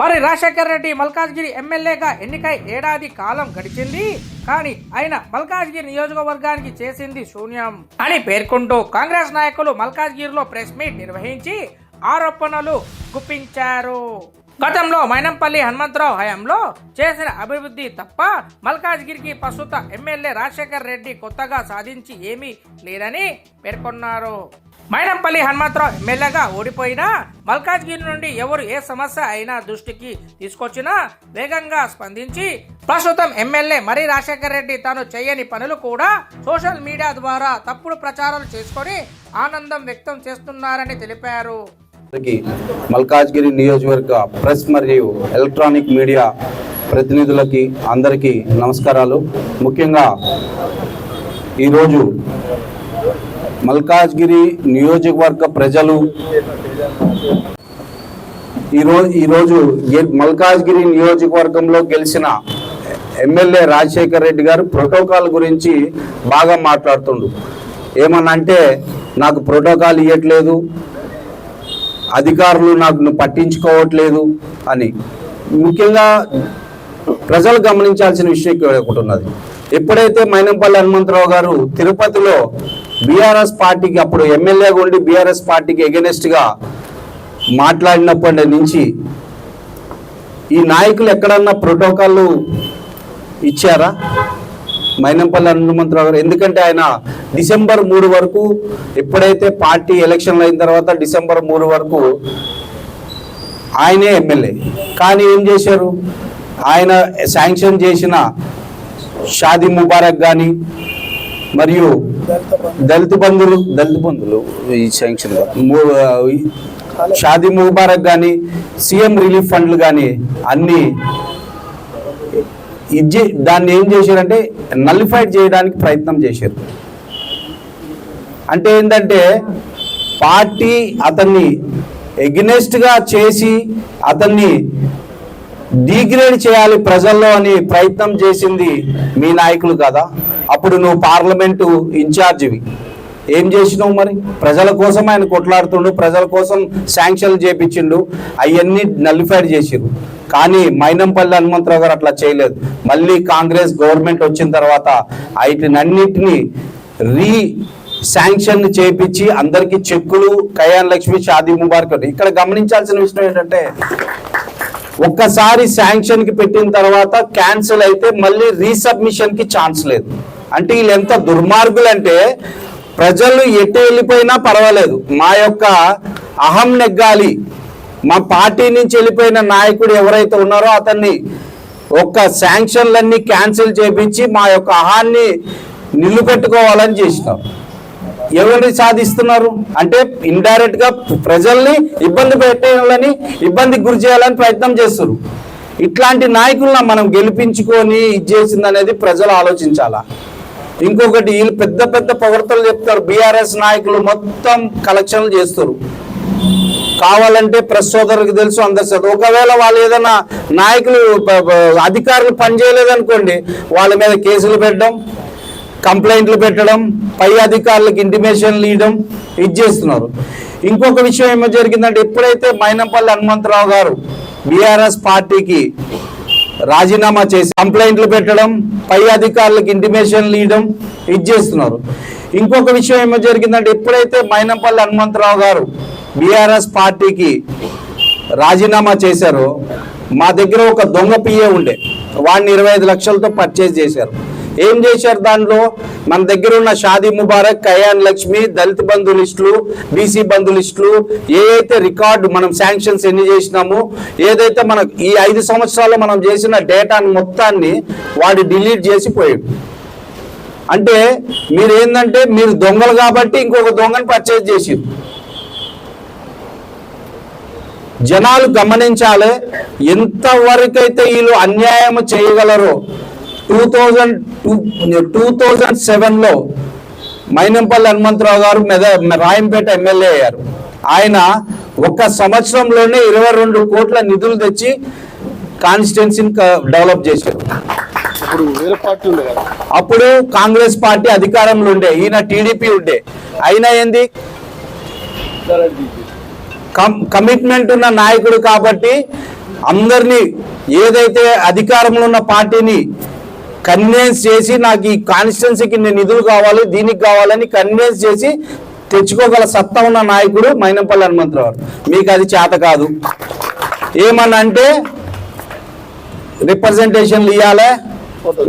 మరి రాజశేఖర్ రెడ్డి మల్కాజ్గిరి ఎమ్మెల్యేగా ఎన్నికై ఏడాది కాలం గడిచింది. కానీ ఆయన మల్కాజ్గిరి నియోజకవర్గానికి చేసింది శూన్యం అని పేర్కొంటూ కాంగ్రెస్ నాయకులు మల్కాజ్గిరిలో ప్రెస్ మీట్ నిర్వహించి ఆరోపణలు గుప్పించారు. గతంలో మైనంపల్లి హనుమంతరావు హయాంలో చేసిన అభివృద్ధి తప్ప మల్కాజ్గిరికి ప్రస్తుత ఎమ్మెల్యే రాజశేఖర్ రెడ్డి కొత్తగా సాధించి ఏమీ లేదని పేర్కొన్నారు. మైనంపల్లి హనుమంతరావు ఎమ్మెల్యేగా ఓడిపోయినా మల్కాజ్గిరి నుండి ఎవరు ఏ సమస్య అయినా దృష్టికి తీసుకొచ్చినా వేగంగా స్పందించి ప్రస్తుతం ఎమ్మెల్యే మరి రాజశేఖర రెడ్డి తాను చేయని పనులు కూడా సోషల్ మీడియా ద్వారా తప్పుడు ప్రచారాలు చేసుకొని ఆనందం వ్యక్తం చేస్తున్నారని తెలిపారు. మల్కాజ్గిరి నియోజకవర్గ ప్రెస్ మరియు ఎలక్ట్రానిక్ మీడియా ప్రతినిధులకి అందరికీ నమస్కారాలు. ముఖ్యంగా ఈరోజు మల్కాజ్గిరి నియోజకవర్గ ప్రజలు ఈరోజు ఈరోజు మల్కాజ్గిరి నియోజకవర్గంలో గెలిచిన ఎమ్మెల్యే రాజశేఖర్ రెడ్డి గారు ప్రోటోకాల్ గురించి బాగా మాట్లాడుతుండు. ఏమన్నా అంటే నాకు ప్రోటోకాల్ ఇవ్వట్లేదు అధికారులు నాకు పట్టించుకోవట్లేదు అని. ముఖ్యంగా ప్రజలు గమనించాల్సిన విషయం ఒకటి ఉన్నది. ఎప్పుడైతే మైనంపల్లి హనుమంతరావు గారు తిరుపతిలో బీఆర్ఎస్ పార్టీకి అప్పుడు ఎమ్మెల్యేగా ఉండి బీఆర్ఎస్ పార్టీకి ఎగెనెస్ట్గా మాట్లాడినప్పటి నుంచి ఈ నాయకులు ఎక్కడన్నా ప్రోటోకాల్లు ఇచ్చారా? మైనంపల్లి హనుమంతరావు గారు ఎందుకంటే ఆయన డిసెంబర్ మూడు వరకు ఎప్పుడైతే పార్టీ ఎలక్షన్లు అయిన తర్వాత డిసెంబర్ మూడు వరకు ఆయనే ఎమ్మెల్యే. కానీ ఏం చేశారు? ఆయన శాంక్షన్ చేసిన షాదీ ముబారక్ కానీ మరియు దళిత బంధువులు. దళిత బంధువులు. ఈ శాంక్షన్ షాదీ ముబారక్ కానీ సీఎం రిలీఫ్ ఫండ్లు కానీ అన్నీ ఇది దాన్ని ఏం చేశారంటే నల్లిఫైడ్ చేయడానికి ప్రయత్నం చేశారు. అంటే ఏంటంటే పార్టీ అతన్ని ఎగ్నెస్ట్గా చేసి అతన్ని డిగ్రేడ్ చేయాలి ప్రజల్లో అని ప్రయత్నం చేసింది మీ నాయకులు కదా? అప్పుడు నువ్వు పార్లమెంటు ఇన్ఛార్జివి. ఏం చేసినావు మరి? ప్రజల కోసం ఆయన కొట్లాడుతుండు ప్రజల కోసం శాంక్షన్లు చేపించిండు అవన్నీ నల్లిఫైడ్ చేసిరు కానీ మైనంపల్లి హనుమంతరావు గారు అట్లా చేయలేదు. మళ్ళీ కాంగ్రెస్ గవర్నమెంట్ వచ్చిన తర్వాత వీటినన్నింటినీ రీ శాంక్షన్ చేపించి అందరికీ చెక్కులు కయాన్ లక్ష్మి షాదీ ముబారక్ ఇక్కడ గమనించాల్సిన విషయం ఏంటంటే ఒక్కసారి శాంక్షన్కి పెట్టిన తర్వాత క్యాన్సిల్ అయితే మళ్ళీ రీసబ్మిషన్కి ఛాన్స్ లేదు. అంటే వీళ్ళు ఎంత దుర్మార్గులు అంటే ప్రజలు ఎటు వెళ్ళిపోయినా పర్వాలేదు. మా యొక్క అహం నెగ్గాలి. మా పార్టీ నుంచి వెళ్ళిపోయిన నాయకుడు ఎవరైతే ఉన్నారో అతన్ని ఒక్క శాంక్షన్లన్నీ క్యాన్సిల్ చేపించి మా యొక్క అహాన్ని నిలుపెట్టుకోవాలని చేసినాం. ఎవరిని సాధిస్తున్నారు? అంటే ఇండైరెక్ట్గా ప్రజల్ని ఇబ్బంది పెట్టాలని ఇబ్బందికి గురి చేయాలని ప్రయత్నం చేస్తారు ఇట్లాంటి నాయకులను మనం గెలిపించుకొని ఇది చేసింది అనేది ప్రజలు ఆలోచించాలా? ఇంకొకటి వీళ్ళు పెద్ద పెద్ద పొగడతలు చెప్తారు. బీఆర్ఎస్ నాయకులు మొత్తం కలెక్షన్లు చేస్తారు. కావాలంటే ప్రెస్ సోదరులకు తెలుసు అందరు ఒకవేళ వాళ్ళు ఏదైనా నాయకులు అధికారులు పనిచేయలేదనుకోండి వాళ్ళ మీద కేసులు పెట్టడం కంప్లైంట్లు పెట్టడం పై అధికారులకు ఇంటిమేషన్లు ఇవ్వడం ఇది చేస్తున్నారు. ఇంకొక విషయం ఏమో జరిగిందంటే ఎప్పుడైతే మైనంపల్లి హనుమంతరావు గారు బీఆర్ఎస్ పార్టీకి రాజీనామా చేసి కంప్లైంట్లు పెట్టడం పై అధికారులకు ఇంటిమేషన్లు ఇవ్వడం ఇది చేస్తున్నారు. ఇంకొక విషయం ఏమో జరిగిందంటే ఎప్పుడైతే మైనంపల్లి హనుమంతరావు గారు బీఆర్ఎస్ పార్టీకి రాజీనామా చేశారో మా దగ్గర ఒక దొంగ పిఏ ఉండే. వాడిని ఇరవై ఐదు లక్షలతో పర్చేజ్ చేశారు. ఏం చేశారు దాంట్లో? మన దగ్గర ఉన్న షాదీ ముబారక్ కయాన్ లక్ష్మి దళిత బంధు లిస్టులు బీసీ బంధు లిస్టులు ఏదైతే రికార్డు మనం శాంక్షన్స్ ఎన్ని చేసినామో ఏదైతే మన ఈ ఐదు సంవత్సరాల్లో మనం చేసిన డేటాను మొత్తాన్ని వాడు డిలీట్ చేసి పోయాడు. అంటే మీరు ఏంటంటే మీరు దొంగలు కాబట్టి ఇంకొక దొంగని పర్చేజ్ చేసి జనాలు గమనించాలి ఎంతవరకైతే వీళ్ళు అన్యాయం చేయగలరో two thousand two two thousand సెవెన్లో మైనంపల్లి హనుమంతరావు గారు మెద రాయంపేట ఎమ్మెల్యే అయ్యారు. ఆయన ఒక్క సంవత్సరంలోనే ఇరవై రెండు కోట్ల నిధులు తెచ్చి కాన్స్టిట్యున్సీని డెవలప్ చేశారు. అప్పుడు కాంగ్రెస్ పార్టీ అధికారంలో ఉండే ఈయన టీడీపీ ఉండే. అయినా ఏంది? కమిట్మెంట్ ఉన్న నాయకుడు కాబట్టి అందరినీ ఏదైతే అధికారంలో ఉన్న పార్టీని కన్విన్స్ చేసి నాకు ఈ కాన్స్టిట్యున్సీకి నేను నిధులు కావాలి దీనికి కావాలని కన్విన్స్ చేసి తెచ్చుకోగల సత్తా ఉన్న నాయకుడు మైనంపల్లి హనుమంతరావు. మీకు అది చేత కాదు. ఏమనంటే రిప్రజెంటేషన్లు ఇవ్వాలి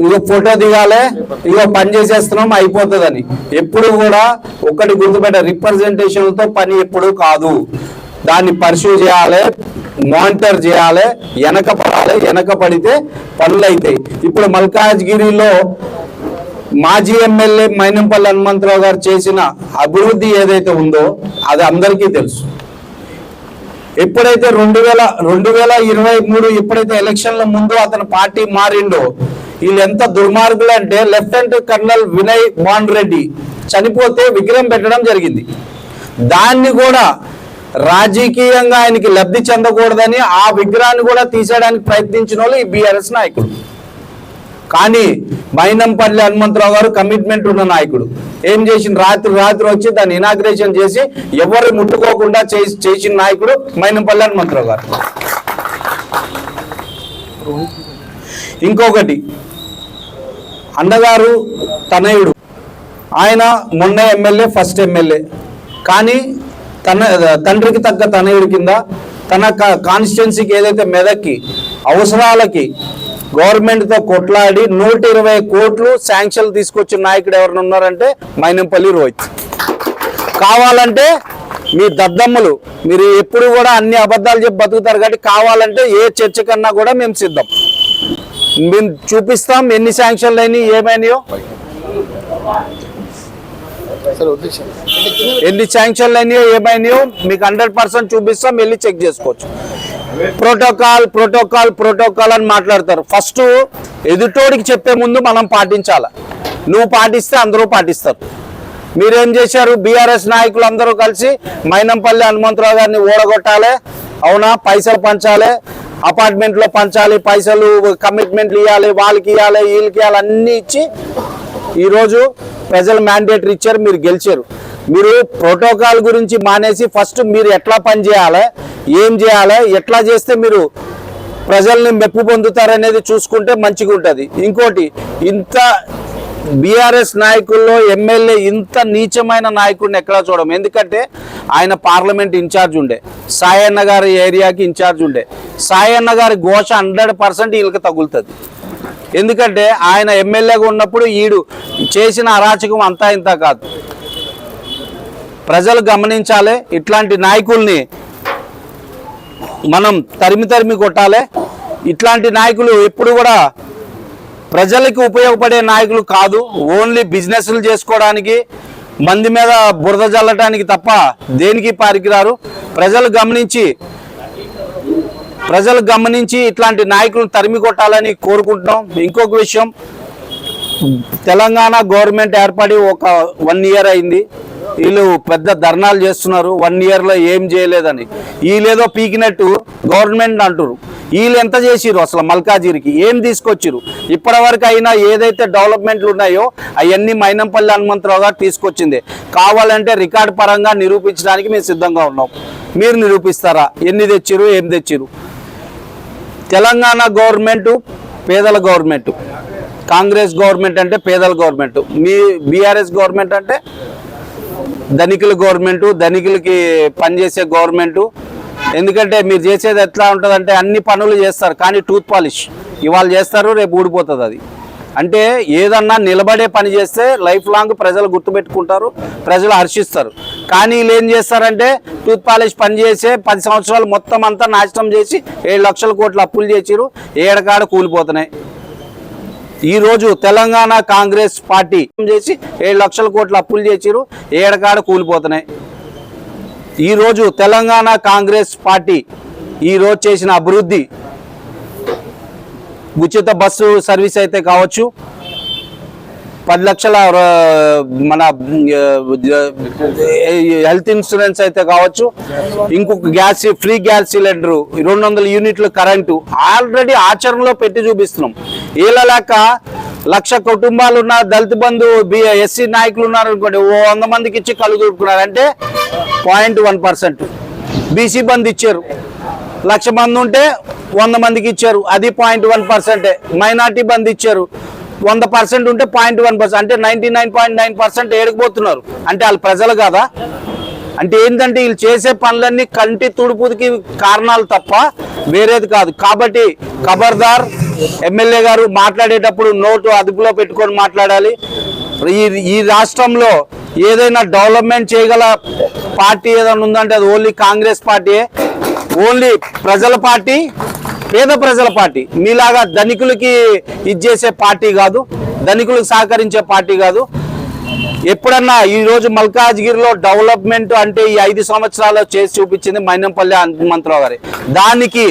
ఇదో ఫోటో దిగాలి ఇదో పని చేసేస్తున్నాం అయిపోతుందని. ఎప్పుడు కూడా ఒకటి గుర్తుపెట్ట రిప్రజెంటేషన్లతో పని ఎప్పుడు కాదు. దాన్ని పర్సూ చేయాలి మానిటర్ చేయాలి వెనక పడాలి వెనక పడితే పనులు అవుతాయి ఇప్పుడు మల్కాజ్గిరిలో మాజీ ఎమ్మెల్యే మైనంపల్లి హనుమంతరావు గారు చేసిన అభివృద్ధి ఏదైతే ఉందో అది అందరికీ తెలుసు. ఎప్పుడైతే రెండు వేల రెండు వేల ఇరవై మూడు ఎప్పుడైతే ఎలక్షన్ల ముందు అతని పార్టీ మారిండో వీళ్ళు ఎంత దుర్మార్గులు అంటే లెఫ్టినెంట్ కర్నల్ వినయ్ భాన్ రెడ్డి చనిపోతే విగ్రహం పెట్టడం జరిగింది. దాన్ని కూడా రాజకీయంగా ఆయనకి లబ్ధి చెందకూడదని ఆ విగ్రహాన్ని కూడా తీసేయడానికి ప్రయత్నించిన వాళ్ళు ఈ బీఆర్ఎస్ నాయకుడు. కానీ మైనంపల్లి హనుమంతరావు గారు కమిట్మెంట్ ఉన్న నాయకుడు. ఏం చేసిన రాత్రి రాత్రి వచ్చి దాన్ని ఇనాగ్రేషన్ చేసి ఎవరు ముట్టుకోకుండా చేసి చేసిన నాయకుడు మైనంపల్లి హనుమంతరావు గారు. ఇంకొకటి అన్నగారు తనయుడు. ఆయన మొన్న ఎమ్మెల్యే ఫస్ట్ ఎమ్మెల్యే. కానీ తన తండ్రికి తగ్గ తనయుడి కింద తన కాన్స్టిట్యున్సీకి ఏదైతే మెదక్కి అవసరాలకి గవర్నమెంట్తో కొట్లాడి నూట ఇరవై కోట్లు శాంక్షన్లు తీసుకొచ్చిన నాయకుడు ఎవరైనా ఉన్నారంటే మైనంపల్లి రోహిత్. కావాలంటే మీ దద్దమ్మలు మీరు ఎప్పుడు కూడా అన్ని అబద్ధాలు చెప్పి బతుకుతారు కాబట్టి కావాలంటే ఏ చర్చ కన్నా కూడా మేము సిద్ధం. మేము చూపిస్తాం ఎన్ని శాంక్షన్లు అయినాయి ఏమైనాయో. ఎన్ని శాంక్షన్లు అయినాయో ఏమైనాయో మీకు హండ్రెడ్ పర్సెంట్ చూపిస్తాం వెళ్ళి చెక్ చేసుకోవచ్చు. ప్రోటోకాల్ ప్రోటోకాల్ ప్రోటోకాల్ అని మాట్లాడతారు. ఫస్ట్ ఎదుటోడికి చెప్పే ముందు మనం పాటించాలి. నువ్వు పాటిస్తే అందరూ పాటిస్తారు. మీరేం చేశారు? బీఆర్ఎస్ నాయకులు అందరూ కలిసి మైనంపల్లి హనుమంతరావు గారిని ఓడగొట్టాలి. అవునా? పైసలు పంచాలి. అపార్ట్మెంట్లో పంచాలి. పైసలు కమిట్మెంట్లు ఇవ్వాలి వాళ్ళకి ఇవ్వాలి వీళ్ళకి ఇవ్వాలి అన్నీ ఇచ్చి ఈరోజు ప్రజలు మ్యాండేటరీ ఇచ్చారు మీరు గెలిచారు. మీరు ప్రోటోకాల్ గురించి మానేసి ఫస్ట్ మీరు ఎట్లా పనిచేయాలి ఏం చేయాలి ఎట్లా చేస్తే మీరు ప్రజల్ని మెప్పు పొందుతారనేది చూసుకుంటే మంచిగా ఉంటుంది. ఇంకోటి ఇంత బీఆర్ఎస్ నాయకుల్లో ఎమ్మెల్యే ఇంత నీచమైన నాయకుడిని ఎక్కడా చూడం ఎందుకంటే ఆయన పార్లమెంట్ ఇన్ఛార్జ్ ఉండే. సాయన్న గారి ఏరియాకి ఇన్ఛార్జ్ ఉండే. సాయన్న గారి ఘోష హండ్రెడ్ పర్సెంట్ వీళ్ళకి తగులుతుంది. ఎందుకంటే ఆయన ఎమ్మెల్యేగా ఉన్నప్పుడు ఈడు చేసిన అరాచకం అంతా ఇంత కాదు. ప్రజలు గమనించాలి ఇట్లాంటి నాయకుల్ని మనం తరిమి తరిమి కొట్టాలి. ఇట్లాంటి నాయకులు ఎప్పుడు కూడా ప్రజలకు ఉపయోగపడే నాయకులు కాదు. ఓన్లీ బిజినెస్లు చేసుకోవడానికి మంది మీద బురద జల్లటానికి తప్ప దేనికి పారికిరారు? ప్రజలు గమనించి ప్రజలు గమనించి ఇట్లాంటి నాయకులను తరిమి కొట్టాలని కోరుకుంటున్నాం. ఇంకొక విషయం తెలంగాణ గవర్నమెంట్ ఏర్పడి ఒక వన్ ఇయర్ అయింది. వీళ్ళు పెద్ద ధర్నాలు చేస్తున్నారు. వన్ ఇయర్లో ఏం చేయలేదని. వీళ్ళేదో పీకినట్టు గవర్నమెంట్ అంటారు వీళ్ళు ఎంత చేసిరు అసలు మల్కాజిరికి ఏం తీసుకొచ్చిరు ఇప్పటివరకు అయినా ఏదైతే డెవలప్మెంట్లు ఉన్నాయో అవన్నీ మైనంపల్లి హనుమంతరావు గారు తీసుకొచ్చింది. కావాలంటే రికార్డ్ పరంగా నిరూపించడానికి మేము సిద్ధంగా ఉన్నాం. మీరు నిరూపిస్తారా? ఎన్ని తెచ్చిరు ఏం తెచ్చిరు తెలంగాణ గవర్నమెంట్ పేదల గవర్నమెంట్. కాంగ్రెస్ గవర్నమెంట్ అంటే పేదల గవర్నమెంట్. మీ బీఆర్ఎస్ గవర్నమెంట్ అంటే ధనికుల గవర్నమెంట్ ధనికులకి పనిచేసే గవర్నమెంట్. ఎందుకంటే మీరు చేసేది ఎట్లా ఉంటుందంటే అన్ని పనులు చేస్తారు కానీ టూత్ పాలిష్. ఇవాళ చేస్తారు రేపు ఊడిపోతుంది అది. అంటే ఏదన్నా నిలబడే పని చేస్తే లైఫ్ లాంగ్ ప్రజలు గుర్తుపెట్టుకుంటారు ప్రజలు హర్షిస్తారు. కానీ వీళ్ళు ఏం చేస్తారంటే టూత్ పాలిష్ పని చేసే పది సంవత్సరాలు మొత్తం అంతా నాశనం చేసి ఏడు లక్షల కోట్ల అప్పులు చేసిరు ఏడకాడ కూలిపోతున్నాయి. ఈరోజు తెలంగాణ కాంగ్రెస్ పార్టీ చేసి ఏడు లక్షల కోట్ల అప్పులు చేసిరు ఏడకాడ కూలిపోతున్నాయి. ఈ రోజు తెలంగాణ కాంగ్రెస్ పార్టీ ఈరోజు చేసిన అభివృద్ధి ఉచిత బస్సు సర్వీస్ అయితే కావచ్చు పది లక్షల మన హెల్త్ ఇన్సూరెన్స్ అయితే కావచ్చు ఇంకొక గ్యాస్ ఫ్రీ గ్యాస్ సిలిండర్ రెండు వందల యూనిట్ల కరెంటు ఆల్రెడీ ఆచరణలో పెట్టి చూపిస్తున్నాం. వీళ్ళ లక్ష కుటుంబాలు ఉన్న దళిత బంధు ఎస్సీ నాయకులు ఉన్నారు అనుకోండి ఓ వంద మందికి ఇచ్చి కళ్ళు దూపుకున్నారు అంటే పాయింట్ వన్ పర్సెంట్. బీసీ బంద్ ఇచ్చారు. లక్ష మంది ఉంటే వంద మందికి ఇచ్చారు. అది పాయింట్ వన్ పర్సెంటే. మైనార్టీ బంద్ ఇచ్చారు. వంద పర్సెంట్ ఉంటే పాయింట్ వన్ పర్సెంట్ అంటే ninety nine point nine percent ఏడుకుపోతున్నారు. అంటే వాళ్ళు ప్రజలు కదా? అంటే ఏంటంటే వీళ్ళు చేసే పనులన్నీ కంటి తుడుపుకి కారణాలు తప్ప వేరేది కాదు. కాబట్టి ఖబర్దార్ ఎమ్మెల్యే గారు మాట్లాడేటప్పుడు నోటు అదుపులో పెట్టుకొని మాట్లాడాలి. ఈ ఈ రాష్ట్రంలో ఏదైనా డెవలప్మెంట్ చేయగల పార్టీ ఏదైనా ఉందంటే అది ఓన్లీ కాంగ్రెస్ పార్టీయే. ఓన్లీ ప్రజల పార్టీ పేద ప్రజల పార్టీ. మీలాగా ధనికులకి ఇది చేసే పార్టీ కాదు ధనికులకు సహకరించే పార్టీ కాదు ఎప్పుడన్నా ఈ రోజు మల్కాజ్గిరిలో డెవలప్మెంట్ అంటే ఈ ఐదు సంవత్సరాలు చేసి చూపించింది మైనంపల్లి హనుమంతరావు గారి. దానికి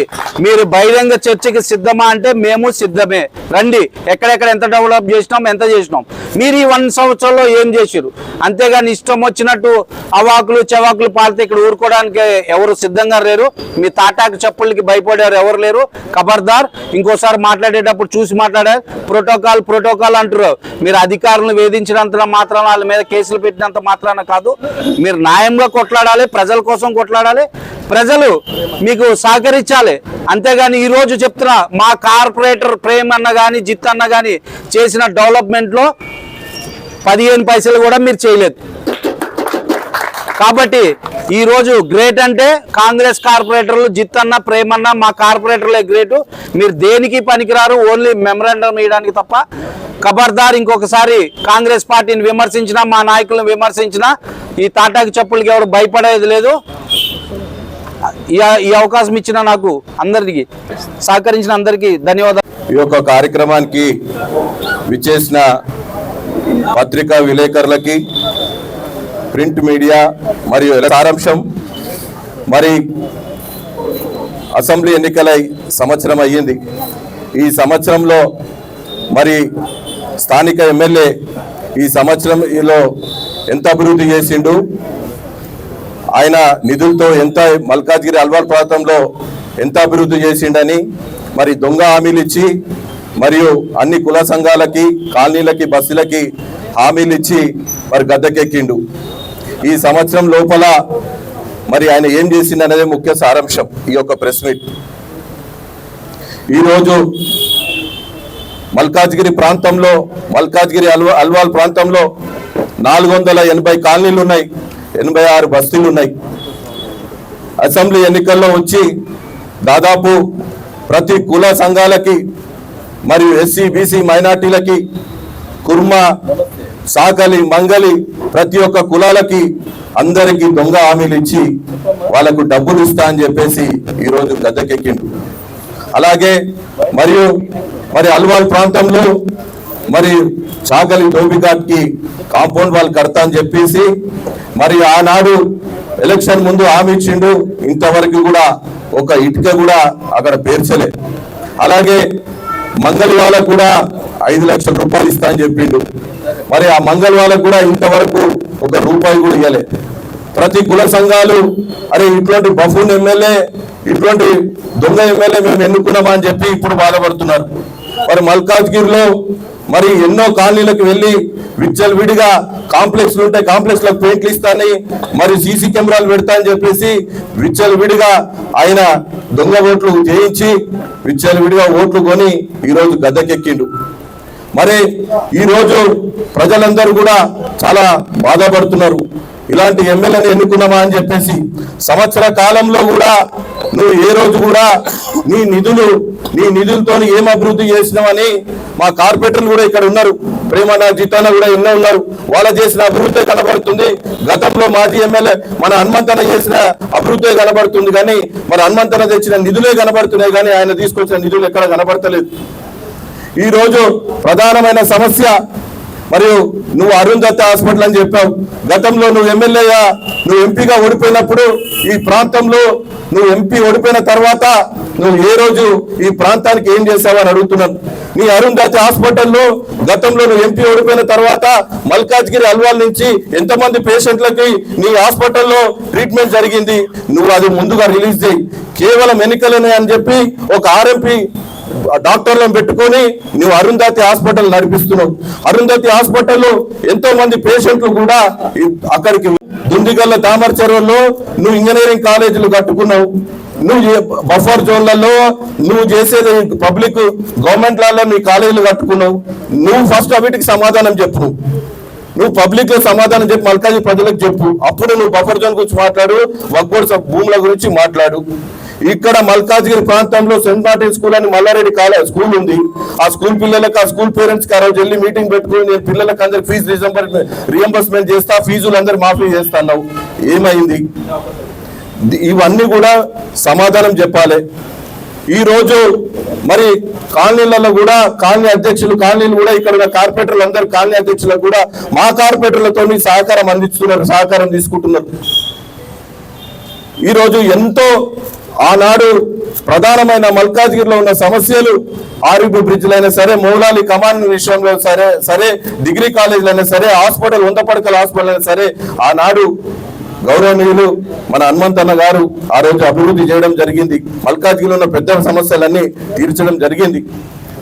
మీరు బహిరంగ చర్చకి సిద్ధమా అంటే మేము సిద్ధమే. రండి ఎక్కడెక్కడ ఎంత డెవలప్ చేసినాం ఎంత చేసినాం. మీరు ఈ వన్ సంవత్సరంలో ఏం చేసారు అంతేగాని ఇష్టం వచ్చినట్టు అవాకులు చెవాకులు పాడితే ఇక్కడ ఊరుకోవడానికి ఎవరు సిద్ధంగా లేరు. మీ తాటాకు చెప్పులకి భయపడారు ఎవరు లేరు. ఖబర్దార్ ఇంకోసారి మాట్లాడేటప్పుడు చూసి మాట్లాడారు. ప్రోటోకాల్ ప్రోటోకాల్ అంటారు మీరు అధికారులను వేధించినంత మాత్రం వాళ్ళ మీద కేసులు పెట్టినంత మాత్రాన కాదు. మీరు న్యాయంగా కొట్లాడాలి ప్రజల కోసం కొట్లాడాలి. ప్రజలు మీకు సహకరించాలి. అంతేగాని ఈ రోజు చెప్తున్నా మా కార్పొరేటర్ ప్రేమ్ అన్న కానీ జిత్ అన్న కానీ చేసిన డెవలప్మెంట్లో పదిహేను పైసలు కూడా మీరు చేయలేదు. కాబట్టి ఈరోజు గ్రేట్ అంటే కాంగ్రెస్ కార్పొరేటర్లు జిత్తన్న ప్రేమన్న మా కార్పొరేటర్లే గ్రేటు. మీరు దేనికి పనికిరారు? ఓన్లీ మెమరాండం ఇవ్వడానికి తప్ప. ఖబర్దార్ ఇంకొకసారి కాంగ్రెస్ పార్టీని విమర్శించినా మా నాయకులను విమర్శించినా ఈ తాటాకి చెప్పులకి ఎవరు భయపడేది లేదు. ఈ ఈ అవకాశం ఇచ్చిన నాకు అందరికి సహకరించిన అందరికీ ధన్యవాదాలు. ఈ యొక్క కార్యక్రమానికి విచ్చేసిన పత్రికా విలేకరులకి ప్రింట్ మీడియా మరియు సారాంశం. మరి అసెంబ్లీ ఎన్నికలై సంవత్సరం అయ్యింది. ఈ సంవత్సరంలో మరి స్థానిక ఎమ్మెల్యే ఈ సంవత్సరంలో ఎంత అభివృద్ధి చేసిండు? ఆయన నిధులతో ఎంత మల్కాజ్గిరి అల్వాల్ ప్రాంతంలో ఎంత అభివృద్ధి చేసిండని మరి దొంగ హామీలు ఇచ్చి మరియు అన్ని కుల సంఘాలకి కాలనీలకి బస్సులకి హామీలు ఇచ్చి మరి గద్దెకెక్కిండు. ఈ సంవత్సరం లోపల మరి ఆయన ఏం చేసింది అనేది ముఖ్య సారాంశం ఈ యొక్క ప్రెస్ మీట్. ఈరోజు మల్కాజ్గిరి ప్రాంతంలో మల్కాజ్గిరి అల్వా అల్వాల్ ప్రాంతంలో నాలుగు వందల ఎనభై కాలనీలు ఉన్నాయి ఎనభై ఆరు బస్తీలు ఉన్నాయి అసెంబ్లీ ఎన్నికల్లో వచ్చి దాదాపు ప్రతి కుల సంఘాలకి మరియు ఎస్సీ బీసీ మైనార్టీలకి కుర్మ సాకలి మంగలి ప్రతి ఒక్క కులాలకి అందరికీ దొంగ హామీలు ఇచ్చి వాళ్ళకు డబ్బులు ఇస్తా అని చెప్పేసి ఈరోజు గద్దెకెక్కిండు. అలాగే మరియు మరి అల్వాల్ ప్రాంతంలో మరి చాకలి టోబిఘాట్కి కాంపౌండ్ వాల్ కడతా అని చెప్పేసి మరి ఆనాడు ఎలక్షన్ ముందు హామీ ఇచ్చిండు. ఇంతవరకు కూడా ఒక ఇటుక కూడా అక్కడ పేర్చలే. అలాగే మంగళ వాళ్ళకు కూడా ఐదు లక్షల రూపాయలు ఇస్తా అని చెప్పిండు. మరి ఆ మంగళ వాళ్ళకు కూడా ఇంతవరకు ఒక రూపాయి కూడా ఇవ్వలే ప్రతి కుల సంఘాలు అరే ఇటువంటి బఫూన్ ఎమ్మెల్యే ఇటువంటి దొంగ ఎమ్మెల్యే మేము ఎన్నుకున్నామా అని చెప్పి ఇప్పుడు బాధపడుతున్నారు. మరి మల్కాజ్గిరిలో మరి ఎన్నో కాలనీలకు వెళ్ళి విచ్చలు విడిగా కాంప్లెక్స్ ఉంటే కాంప్లెక్స్లో పెయింట్లు ఇస్తాని మరి సీసీ కెమెరాలు పెడతా అని చెప్పేసి విచ్చలు విడిగా ఆయన దొంగ ఓట్లు చేయించి విచ్చలు విడిగా ఓట్లు కొని ఈరోజు గద్దెకెక్కిండు. మరి ఈ రోజు ప్రజలందరూ కూడా చాలా బాధపడుతున్నారు. ఇలాంటి ఎమ్మెల్యేని ఎన్నుకున్నామా అని చెప్పేసి సంవత్సర కాలంలో కూడా నువ్వు ఏ రోజు కూడా నీ నిధులు నీ నిధులతో ఏం అభివృద్ధి చేసినావని మా కార్పొరేటర్లు కూడా ఇక్కడ ఉన్నారు. ప్రేమన్న జితాన కూడా ఎన్నో ఉన్నారు. వాళ్ళ చేసిన అభివృద్ధి కనబడుతుంది. గతంలో మాజీ ఎమ్మెల్యే మన హనుమంతన చేసిన అభివృద్ధి కనబడుతుంది కానీ మన హనుమంతన తెచ్చిన నిధులే కనబడుతున్నాయి కానీ ఆయన తీసుకొచ్చిన నిధులు ఎక్కడ కనబడతలేదు. ఈరోజు ప్రధానమైన సమస్య మరియు నువ్వు అరుంధత్త హాస్పిటల్ అని చెప్పావు. గతంలో నువ్వు ఎమ్మెల్యేగా నువ్వు ఎంపీగా ఓడిపోయినప్పుడు ఈ ప్రాంతంలో నువ్వు ఎంపీ ఓడిపోయిన తర్వాత నువ్వు ఏ రోజు ఈ ప్రాంతానికి ఏం చేసావని అడుగుతున్నాను. నీ అరుంధతి హాస్పిటల్లో గతంలో నువ్వు ఎంపీ ఓడిపోయిన తర్వాత మల్కాజ్గిరి అల్వాల్ నుంచి ఎంతమంది పేషెంట్లకి నీ హాస్పిటల్లో ట్రీట్మెంట్ జరిగింది. నువ్వు అది ముందుగా రిలీజ్ చేయి. కేవలం ఎన్నికలనే అని చెప్పి ఒక ఆర్ఎంపీ డాక్టర్లను పెట్టుకొని నువ్వు అరుంధతి హాస్పిటల్ నడిపిస్తున్నావు. అరుంధతి హాస్పిటల్లో ఎంతో మంది పేషెంట్లు కూడా అక్కడికి దుండిగల్ల తామర చెరువుల్లో నువ్వు ఇంజనీరింగ్ కాలేజీలు కట్టుకున్నావు. నువ్వు బఫర్ జోన్లలో నువ్వు చేసేది పబ్లిక్ గవర్నమెంట్లలో నీ కాలేజీలు కట్టుకున్నావు. నువ్వు ఫస్ట్ అవిటికి సమాధానం చెప్పు. నువ్వు. పబ్లిక్లో సమాధానం చెప్పి మల్కాజీ ప్రజలకు చెప్పు. అప్పుడు నువ్వు బఫర్ జోన్ గురించి మాట్లాడు వక్బోర్డ్ భూముల గురించి మాట్లాడు. ఇక్కడ మల్కాజ్గిరి ప్రాంతంలో సెంట్ మార్టిన్ స్కూల్ అని మల్లారెడ్డి కాలేజ్ స్కూల్ ఉంది. ఆ స్కూల్ పిల్లలకు ఆ స్కూల్ పేరెంట్స్కి రోజు వెళ్ళి మీటింగ్ పెట్టుకుని నేను పిల్లలకు అందరు ఫీజు రిజంబర్ రియంబర్స్మెంట్ చేస్తా ఫీజులు అందరు మాఫీ చేస్తాను ఏమైంది? ఇవన్నీ కూడా సమాధానం చెప్పాలి. ఈ రోజు మరి కాలనీలలో కూడా కాలనీ అధ్యక్షులు కాలనీలు కూడా ఇక్కడ ఉన్న కార్పొరేటర్లు అందరు కాలనీ అధ్యక్షులకు కూడా మా కార్పొరేటర్లతో సహకారం అందిస్తున్నారు సహకారం తీసుకుంటున్నారు. ఈ రోజు ఎంతో ఆనాడు ప్రధానమైన మల్కాజ్గిరిలో ఉన్న సమస్యలు ఆర్యూబీ బ్రిడ్జ్లు అయినా సరే మౌలాలి కమాన్ విషయంలో సరే సరే డిగ్రీ కాలేజీలు అయినా సరే హాస్పిటల్ వందపడకల హాస్పిటల్ అయినా సరే ఆనాడు గౌరవనీయులు మన హనుమంతన్న గారు ఆ రోజు అభివృద్ధి చేయడం జరిగింది. మల్కాజ్గిరిలో ఉన్న పెద్ద సమస్యలన్నీ తీర్చడం జరిగింది.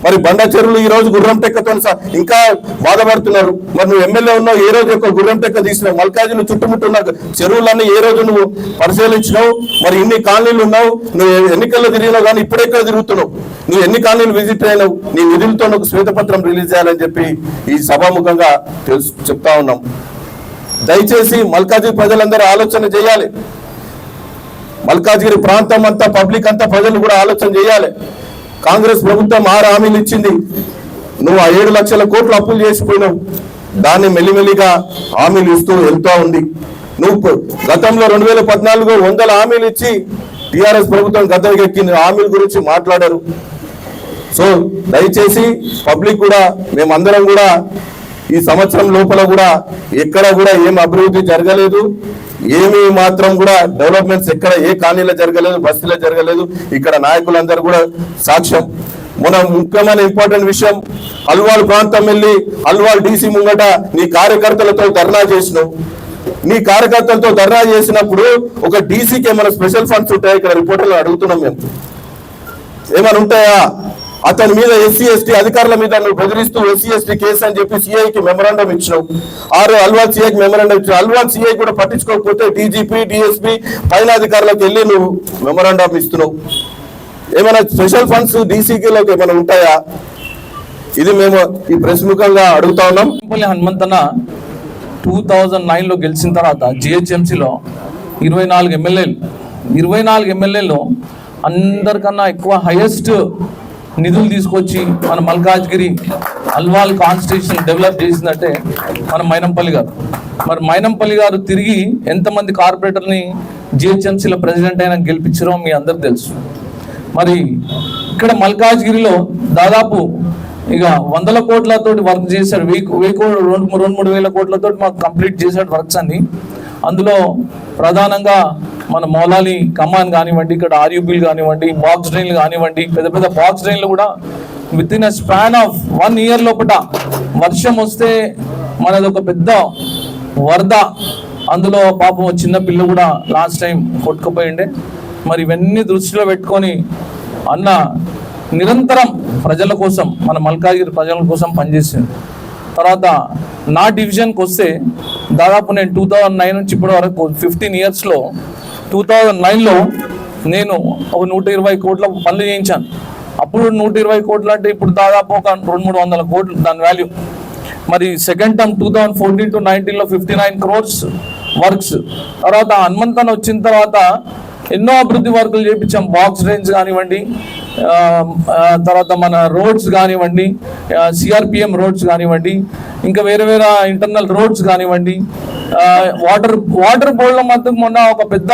మరి బండ చెరువులు ఈ రోజు గుర్రం టెక్కతో ఇంకా బాధపడుతున్నారు. మరి నువ్వు ఎమ్మెల్యే ఉన్నావు ఏ రోజు యొక్క గుర్రం టెక్క తీసినావు? మల్కాజీలు చుట్టుముట్టున్న చెరువులన్నీ ఏ రోజు నువ్వు పరిశీలించినావు? మరి ఇన్ని కాలనీలు ఉన్నావు నువ్వు ఎన్నికల్లో తిరిగినావు కానీ ఇప్పుడే ఎక్కడ తిరుగుతున్నావు? నువ్వు ఎన్ని కాలనీలు విజిట్ అయినావు? నీ నిధులతో నువ్వు శ్వేతపత్రం రిలీజ్ చేయాలని చెప్పి ఈ సభాముఖంగా తెలుసు చెప్తా ఉన్నాం. దయచేసి మల్కాజీ ప్రజలందరూ ఆలోచన చేయాలి. మల్కాజ్గిరి ప్రాంతం అంతా పబ్లిక్ అంతా ప్రజలు కూడా ఆలోచన చేయాలి. కాంగ్రెస్ ప్రభుత్వం ఆరు హామీలు ఇచ్చింది. నువ్వు ఆ ఏడు లక్షల కోట్లు అప్పులు చేసిపోయినావు. దాన్ని మెల్లిమెల్లిగా హామీలు ఇస్తూ వెళ్తూ ఉంది. నువ్వు గతంలో రెండు వేల పద్నాలుగు వందల హామీలు ఇచ్చి టిఆర్ఎస్ ప్రభుత్వం గద్దెకి ఎక్కింది హామీల గురించి మాట్లాడారు. సో దయచేసి పబ్లిక్ కూడా మేమందరం కూడా ఈ సంవత్సరం లోపల కూడా ఎక్కడ కూడా ఏం అభివృద్ధి జరగలేదు. ఏమీ మాత్రం కూడా డెవలప్మెంట్స్ ఎక్కడ ఏ కాలనీలో జరగలేదు బస్తీలో జరగలేదు. ఇక్కడ నాయకులందరూ కూడా సాక్ష్యం. మన ముఖ్యమైన ఇంపార్టెంట్ విషయం అల్వాల్ ప్రాంతం వెళ్ళి అల్వాల్ డీసీ ముంగట నీ కార్యకర్తలతో ధర్నా చేసినావు. నీ కార్యకర్తలతో ధర్నా చేసినప్పుడు ఒక డీసీకి ఏమైనా స్పెషల్ ఫండ్స్ ఉంటాయా? ఇక్కడ రిపోర్టర్లు అడుగుతున్నాం మేము. ఏమైనా ఉంటాయా? అతని మీద ఎస్సీ ఎస్టీ అధికారుల మీద నువ్వు బెదిరిస్తూ ఎస్సీ ఎస్టీ కేసు అని చెప్పి సిఐకి మెమరాండం ఇచ్చినావు. ఆరు అల్వాల్ సిఐకి మెమరాండం ఇచ్చిన అల్వాల్ సిఐ కూడా పట్టించుకోకపోతే డీజీపీ డిఎస్పీ పైన అధికారులకు వెళ్ళి నువ్వు మెమరాండం ఇస్తున్నావు. ఏమైనా స్పెషల్ ఫండ్స్ డీసీకేలోకి ఏమైనా ఉంటాయా? ఇది మేము ఈ ప్రెస్ ముఖంగా అడుగుతా ఉన్నాం. హనుమంతన టూ థౌజండ్ నైన్లో గెలిచిన తర్వాత జిహెచ్ఎంసీలో ఇరవై నాలుగు ఎమ్మెల్యేలు ఇరవై నాలుగు ఎమ్మెల్యేలు అందరికన్నా ఎక్కువ హైయెస్ట్ నిధులు తీసుకొచ్చి మన మల్కాజ్గిరి అల్వాల్ కాన్స్టిట్యూషన్ డెవలప్ చేసిందంటే మన మైనంపల్లి గారు. మరి మైనంపల్లి గారు తిరిగి ఎంతమంది కార్పొరేటర్ని జిహెచ్ఎంసీల ప్రెసిడెంట్ అయినా గెలిపించారో మీ అందరు తెలుసు. మరి ఇక్కడ మల్కాజ్గిరిలో దాదాపు ఇక వందల కోట్లతోటి వర్క్ చేశాడు. వెయ్యి వెయ్యి కోట్లు రెండు రెండు మూడు వేల కోట్లతోటి మాకు కంప్లీట్ చేశాడు వర్క్స్ అన్ని. అందులో ప్రధానంగా మన మౌలాలి కమాన్ కానివ్వండి ఇక్కడ ఆర్యూబీలు కానివ్వండి బాక్స్ డ్రైన్లు కానివ్వండి పెద్ద పెద్ద బాక్స్ డ్రైన్లు కూడా within a span of one year లోపల వర్షం వస్తే మనది ఒక పెద్ద వరద. అందులో పాపం చిన్న పిల్ల కూడా లాస్ట్ టైం కొట్టుకుపోయిండే. మరి ఇవన్నీ దృష్టిలో పెట్టుకొని అన్న నిరంతరం ప్రజల కోసం మన మల్కాగిరి ప్రజల కోసం పనిచేసింది తర్వాత నా డివిజన్కి వస్తే దాదాపు నేను టూ థౌజండ్ నైన్ నుంచి ఇప్పటి వరకు ఫిఫ్టీన్ ఇయర్స్లో టూ థౌజండ్ నైన్లో నేను ఒక నూట ఇరవై కోట్ల పనులు చేయించాను. అప్పుడు నూట ఇరవై కోట్లు అంటే ఇప్పుడు దాదాపు ఒక రెండు మూడు వందల కోట్లు దాని వాల్యూ మరి second term two thousand fourteen to నైన్టీన్లో ఫిఫ్టీ నైన్ క్రోర్స్ వర్క్స్ తర్వాత హనుమంతన్ వచ్చిన తర్వాత ఎన్నో అభివృద్ధి వర్కులు చేయించాం బాక్స్ డ్రైన్స్ కానివ్వండి తర్వాత మన రోడ్స్ కానివ్వండి సిఆర్పిఎం రోడ్స్ కానివ్వండి ఇంకా వేరే వేరే ఇంటర్నల్ రోడ్స్ కానివ్వండి వాటర్ వాటర్ బోర్డుల మాత్రం మొన్న ఒక పెద్ద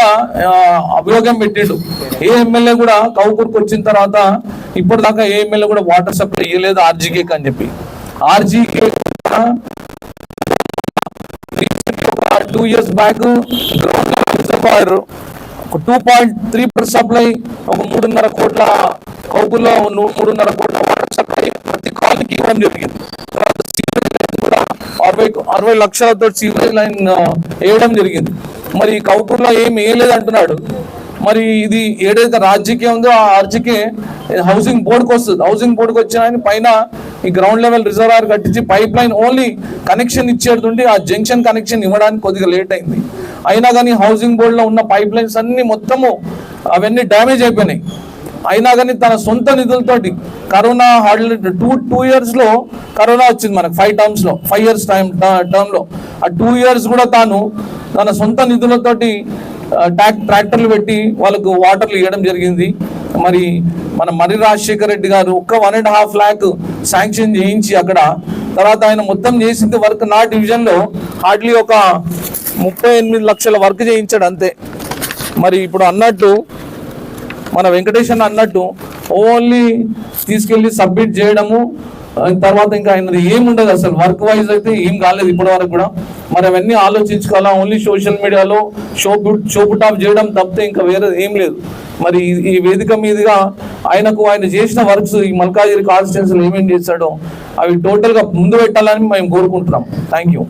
అభియోగం పెట్టిండు. ఏ ఎమ్మెల్యే కూడా కౌకూరుకు వచ్చిన తర్వాత ఇప్పటిదాకా ఏ ఎమ్మెల్యే కూడా వాటర్ సప్లై ఇవ్వలేదు ఆర్జీకే అని చెప్పి. ఆర్జీకే టూ ఇయర్స్ బ్యాక్ ఒక two point three per supply ఒక మూడున్నర కోట్ల కౌకుల్లో మూడున్నర కోట్ల వాటర్ సప్లై ప్రతి కాలనీకి ఇవ్వడం జరిగింది. తర్వాత అరవై అరవై లక్షలతో సీవరేజ్ లైన్ వేయడం జరిగింది. మరి కౌకూర్లో ఏం వేయలేదు అంటున్నాడు. మరి ఇది ఏదైతే రాజ్యకే ఉందో ఆ రాజకీయ హౌసింగ్ బోర్డుకి వస్తుంది. హౌసింగ్ బోర్డుకి వచ్చిన ఆయన పైన ఈ గ్రౌండ్ లెవెల్ రిజర్వాయర్ కట్టించి పైప్ లైన్ ఓన్లీ కనెక్షన్ ఇచ్చేటుండి ఆ జంక్షన్ కనెక్షన్ ఇవ్వడానికి కొద్దిగా లేట్ అయింది. అయినా కానీ హౌసింగ్ బోర్డులో ఉన్న పైప్ లైన్స్ అన్ని మొత్తము అవన్నీ డ్యామేజ్ అయిపోయినాయి. అయినా కానీ తన సొంత నిధులతోటి కరోనా హార్డ్లీ టూ టూ ఇయర్స్లో కరోనా వచ్చింది మనకు ఫైవ్ టర్మ్స్లో ఫైవ్ ఇయర్స్ టైం టర్మ్లో ఆ టూ ఇయర్స్ కూడా తాను తన సొంత నిధులతోటి ట్రాక్ ట్రాక్టర్లు పెట్టి వాళ్ళకు వాటర్లు ఇవ్వడం జరిగింది. మరి మన మర్రి రాజశేఖర రెడ్డి గారు ఒక్క one and half lakh sanction చేయించి అక్కడ తర్వాత ఆయన మొత్తం చేసింది వర్క్ నా డివిజన్లో హార్డ్లీ ఒక ముప్పై ఎనిమిది లక్షల వర్క్ చేయించాడు అంతే. మరి ఇప్పుడు అన్నట్టు మన వెంకటేశ్వర అన్నట్టు ఓన్లీ తీసుకెళ్ళి సబ్మిట్ చేయడము తర్వాత ఇంకా ఆయనది ఏం ఉండదు అసలు. వర్క్ వైజ్ అయితే ఏం కాలేదు ఇప్పటి వరకు కూడా. మరి అవన్నీ ఆలోచించుకోవాలా? ఓన్లీ సోషల్ మీడియాలో షో షో ఆఫ్ చేయడం తప్పితే ఇంకా వేరే ఏం లేదు. మరి ఈ- వేదిక మీదుగా ఆయనకు ఆయన చేసిన వర్క్స్ ఈ మల్కాజిరి కాన్స్టిట్యూన్సీలో ఏమేమి చేశాడో అవి టోటల్గా ముందు పెట్టాలని మేము కోరుకుంటున్నాం. Thank you